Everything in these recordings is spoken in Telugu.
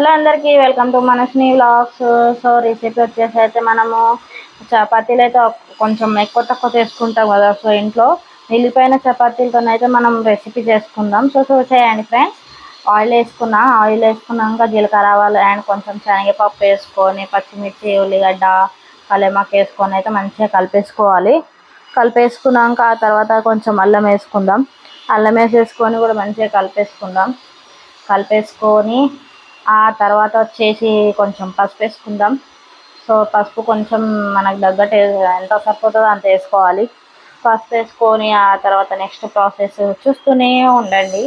హలో అందరికీ welcome to మనస్ని vlogs. So recipe వచ్చేసి అయితే మనము చపాతీలు అయితే కొంచెం ఎక్కువ తక్కువ చేసుకుంటాం కదా. సో ఇంట్లో నిలిపోయిన చపాతీలతో అయితే మనం రెసిపీ చేసుకుందాం. సో సో చేయండి ఫ్రెండ్స్. ఆయిల్ వేసుకున్నా ఆయిల్ వేసుకున్నాక జీలకర్ర ఆవాలు అండ్ కొంచెం శనగపప్పు వేసుకొని పచ్చిమిర్చి ఉల్లిగడ్డ కలేమాకు వేసుకొని అయితే మంచిగా కలిపేసుకోవాలి. కలిపేసుకున్నాక ఆ తర్వాత కొంచెం అల్లం వేసుకుందాం. అల్లం వేసేసుకొని కూడా మంచిగా కలిపేసుకుందాం. కలిపేసుకొని ఆ తర్వాత వచ్చేసి కొంచెం పసుపు వేసుకుందాం. సో పసుపు కొంచెం మనకు తగ్గట్టు ఎంత సరిపోతుందో అంత వేసుకోవాలి. పసుపు వేసుకొని ఆ తర్వాత నెక్స్ట్ ప్రాసెస్ చూస్తూనే ఉండండి.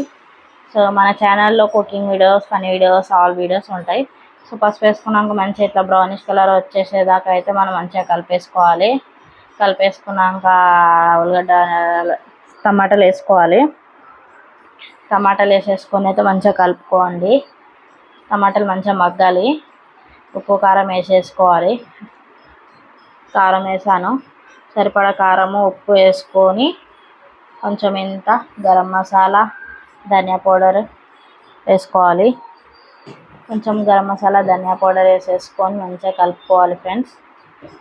సో మన ఛానల్లో cooking videos funny videos all videos ఉంటాయి. సో పసుపు వేసుకున్నాక మంచిగా ఇట్లా బ్రౌనిష్ కలర్ వచ్చేసేదాకా అయితే మనం మంచిగా కలిపేసుకోవాలి. కలిపేసుకున్నాక ఉల్లిగడ్డ టమాటాలు వేసుకోవాలి. టమాటాలు వేసేసుకొని అయితే మంచిగా కలుపుకోండి. టమాటాలు మంచిగా మగ్గాలి. ఉప్పు కారం వేసేసుకోవాలి. కారం వేసాను. సరిపడా కారము ఉప్పు వేసుకొని కొంచెం ఇంత గరం మసాలా ధనియా పౌడర్ వేసుకోవాలి. కొంచెం గరం మసాలా ధనియా పౌడర్ వేసేసుకొని మంచిగా కలుపుకోవాలి ఫ్రెండ్స్.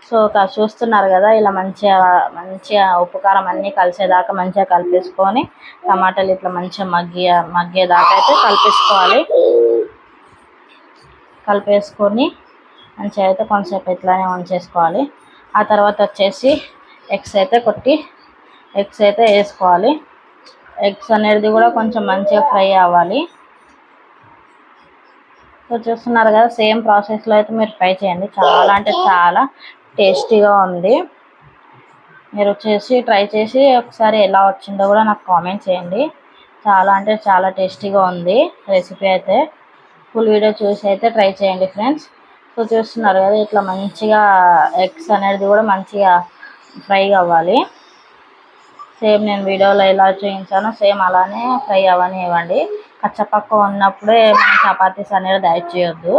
సో చూస్తున్నారు కదా ఇలా మంచిగా మంచిగా ఉప్పు కారం అన్నీ కలిసేదాకా మంచిగా కలిపేసుకొని టమాటాలు ఇట్లా మంచిగా మగ్గి మగ్గేదాకా అయితే కలిపేసుకోవాలి. కలిపేసుకొని మంచిగా అయితే కొంచెంసేపు ఇట్లానే ఉంచేసుకోవాలి. ఆ తర్వాత వచ్చేసి ఎగ్స్ అయితే కొట్టి ఎగ్స్ అయితే వేసుకోవాలి. ఎగ్స్ అనేది కూడా కొంచెం మంచిగా ఫ్రై అవ్వాలి. సో చూస్తున్నారు కదా సేమ్ ప్రాసెస్లో అయితే మీరు ఫ్రై చేయండి. చాలా అంటే చాలా టేస్టీగా ఉంది. మీరు వచ్చేసి ట్రై చేసి ఒకసారి ఎలా వచ్చిందో కూడా నాకు కామెంట్ చేయండి. చాలా అంటే చాలా టేస్టీగా ఉంది రెసిపీ అయితే. ఫుల్ వీడియో చూసి అయితే ట్రై చేయండి ఫ్రెండ్స్ సో చూస్తున్నారు కదా ఇట్లా మంచిగా ఎగ్స్ అనేది కూడా మంచిగా ఫ్రై అవ్వాలి. సేమ్ నేను వీడియోలో ఎలా చూపించానో సేమ్ అలానే ఫ్రై ఇవ్వండి కచ్చపక్క ఉన్నప్పుడే మనం చపాతీస్ అనేది డైట్ చేయొద్దు.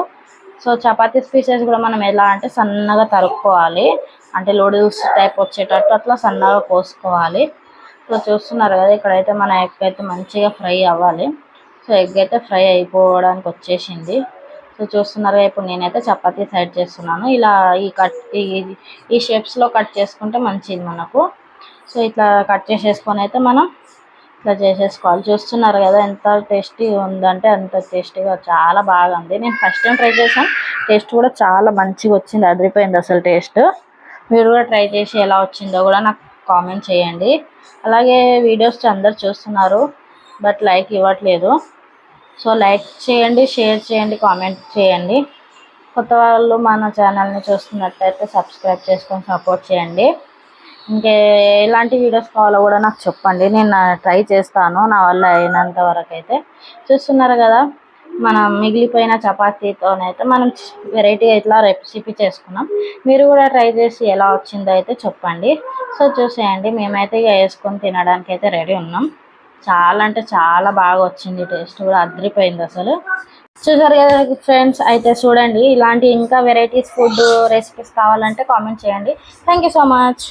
సో చపాతీస్ పీసెస్ కూడా మనం ఎలా అంటే సన్నగా తరుక్కోవాలి. అంటే లూడిల్స్ టైప్ వచ్చేటట్టు అట్లా సన్నగా కోసుకోవాలి. సో చూస్తున్నారు కదా ఇక్కడైతే మన ఎగ్ అయితే మంచిగా ఫ్రై అవ్వాలి. సో ఎగ్ అయితే ఫ్రై అయిపోవడానికి వచ్చేసింది. సో చూస్తున్నారుగా ఇప్పుడు నేనైతే చపాతీ సైడ్ చేస్తున్నాను. ఇలా ఈ కట్ ఈ ఈ షేప్స్లో కట్ చేసుకుంటే మంచిది మనకు. సో ఇట్లా కట్ చేసేసుకొని అయితే మనం ఇట్లా చేసేసుకోవాలి. చూస్తున్నారు కదా ఎంత టేస్టీ ఉందంటే అంత టేస్టీగా చాలా బాగా ఉంది నేను ఫస్ట్ టైం ట్రై చేశాను. టేస్ట్ కూడా చాలా మంచిగా వచ్చింది అదిరిపోయింది అసలు టేస్ట్. మీరు కూడా ట్రై చేసి ఎలా వచ్చిందో కూడా నాకు కామెంట్ చేయండి. అలాగే వీడియోస్ అందరు చూస్తున్నారు బట్ లైక్ ఇవ్వట్లేదు. సో లైక్ చేయండి షేర్ చేయండి కామెంట్ చేయండి. కొత్త వాళ్ళు మన ఛానల్ని చూస్తున్నట్టయితే సబ్స్క్రైబ్ చేసుకొని సపోర్ట్ చేయండి. ఇంకే ఎలాంటి వీడియోస్ కావాలో కూడా నాకు చెప్పండి. నేను ట్రై చేస్తాను నా వల్ల అయినంత వరకు అయితే చూస్తున్నారు కదా మనం మిగిలిపోయిన చపాతీతోనైతే మనం వెరైటీ ఇట్లా రెసిపీ చేసుకున్నాం. మీరు కూడా ట్రై చేసి ఎలా వచ్చిందో అయితే చెప్పండి. సో చూసేయండి మేమైతే ఇక వేసుకొని తినడానికి అయితే రెడీ ఉన్నాం. చాలా అంటే చాలా బాగా వచ్చింది. టేస్ట్ కూడా అదిరిపోయింది అసలు. చూసారు కదా ఫ్రెండ్స్ అయితే చూడండి. ఇలాంటి ఇంకా వెరైటీస్ ఫుడ్ రెసిపీస్ కావాలంటే కామెంట్ చేయండి. Thank so much